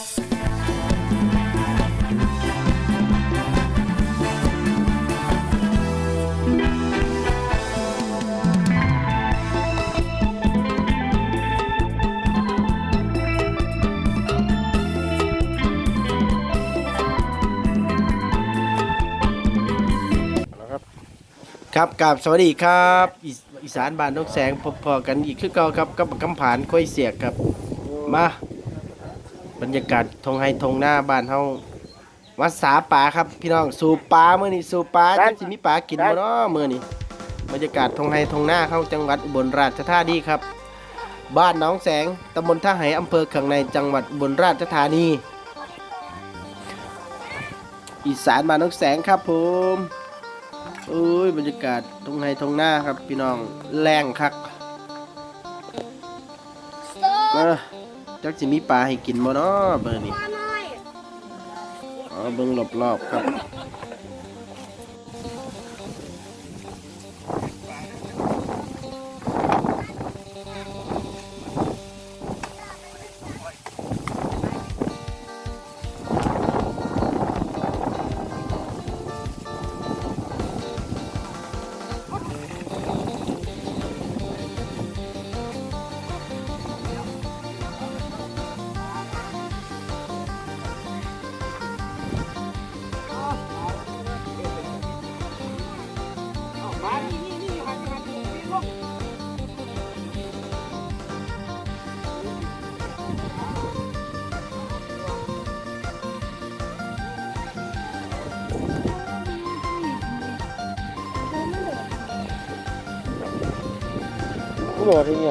ครับกับสวัสดีครับอีอีสานบ้านนกแสงพบพอกันอีกคือเก่าครับกับกำผานค่อยเสียกครับมา บรรยากาศทงไฮทงหน้าบ้านเฮาวัดสาป่าครับพี่น้องสูบปลามื้อนี้สูบปลาจังสิมีปลากินบ่เนาะมื้อนี้บรรยากาศทงไฮทงหน้าเข้าจังหวัดอุบลราชธานีครับ บ้านหน้องแสงตำบลท่าไหอำเภอเขืองในจังหวัดอุบลราชธานี อีสานบ้านนกแสงครับผมโอ้ยบรรยากาศตรงไฮตรงหน้าครับพี่น้องแรงคักเออ จักสิมีปลาให้กินบ่เนาะเบอร์นี้อ๋อเบิ่งรอบๆครับ กูบอกที่เ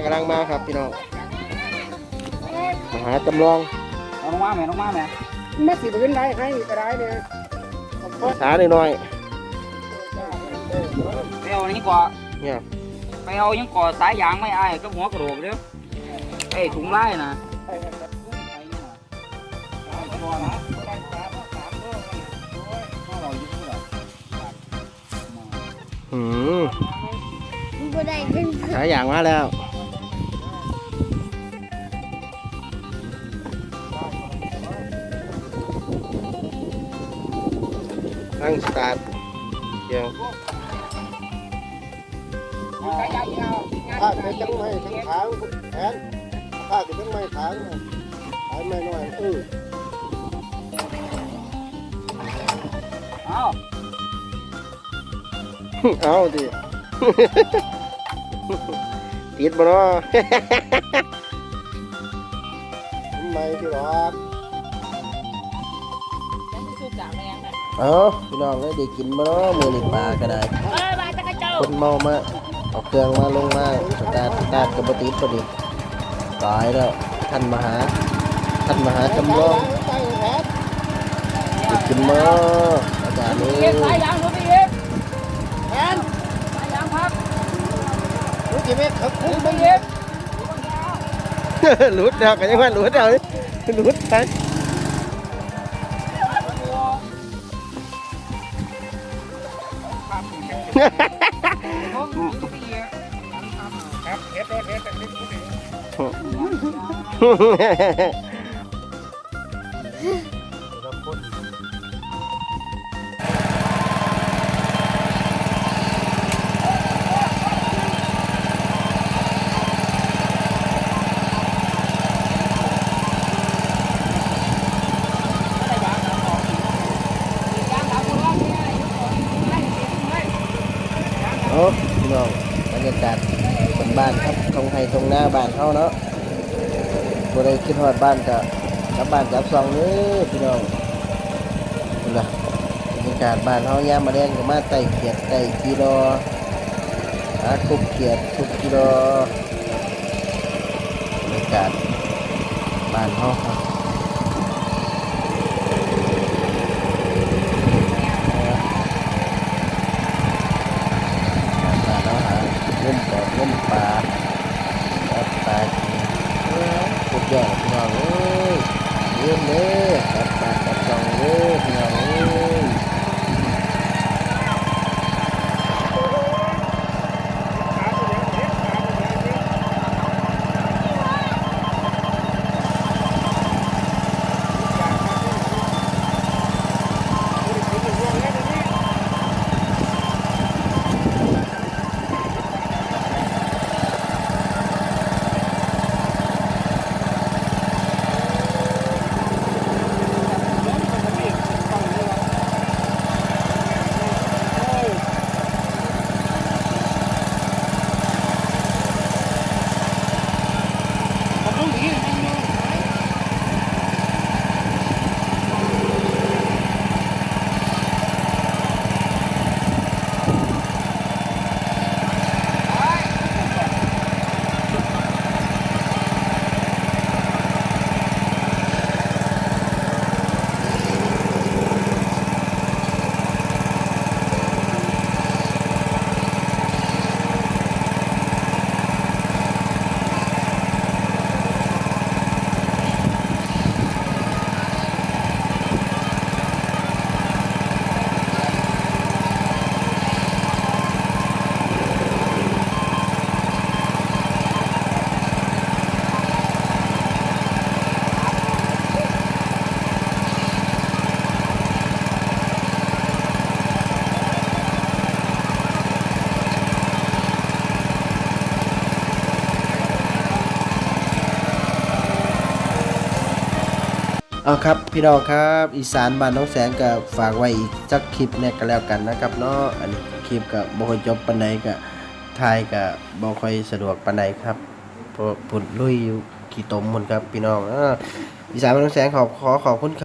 ากำลังมาครับพี่น้องมาหาจำลองเอาลงมาแม่ลงมาแม่มาสิบขึ้นได้ให้ก็ได้เลยหาหน่อยไปเอาอันนี้ก่อนๆเนี่ยไปเอายังก่อสายยางไม่อ้ายก็หัวกระโหลกเด้อไอ้ถุงไล่นะหืมบ่ได้ขึ้นหาอย่างมาแล้ว ตั้งสตาร์ทเดี๋ยวถ้าเป็นจังไม่ทั้งขางแขนถ้าเป็นจังไม่ขางขายไม่น้อยเออเอาเอาดิติดบ่เนาะทำไมพี่หรอก เอาพี่น้องได้ได้กินบ่เนาะมื้อนี้ปลาก็ได้เออบาตะกระเจ้าคนเมามาเอาเครื่องมาลงมาสตาร์ทสตาร์ทกับบติดพอดีตายแล้วท่านมหาท่านมหาจำลองตั้งแขนได้กินบ่อาจารย์นี่เอียงสายยางรถไปเอียงแขนสายยางพักรู้จิเม็ดเขาคุ้มไปเอียงหลุดแล้วก็ยังว่าหลุดแล้วหลุดไป ครับเฮ็ดรถเฮ็ดแต่ลิ้นผู้ดี น้าบ้านเขาเนาะบ่ได้คิดฮอดบ้านก็กลับบ้านกลับซองนี้พี่น้องนี่ล่ะบรรยากาศบ้านเฮายามมาแดงก็มาไต่เขียดไต่กิโลหาคุบเขียดคุบกิโลบรรยากาศบ้านเฮาครับบ้านเฮาหาเล่นปอบเล่นปลา สุดยอดพี่น้องเอ้ยเยี่ยมเลยกับ เอาครับพี่น้องครับอีสานบ้านน้องแสงก็ฝากไว้อีกสักคลิปเนี่ยก็แล้วกันนะครับเนาะอันนี้คลิปก็บ่ค่อยจบปานใดก็ทายก็บ่ค่อยสะดวกปานใดครับเพราะพุ่นลุยอยู่ขี้ตมหมดครับพี่น้องอออีสานบ้านน้องแสงขอขอขอบคุณครับ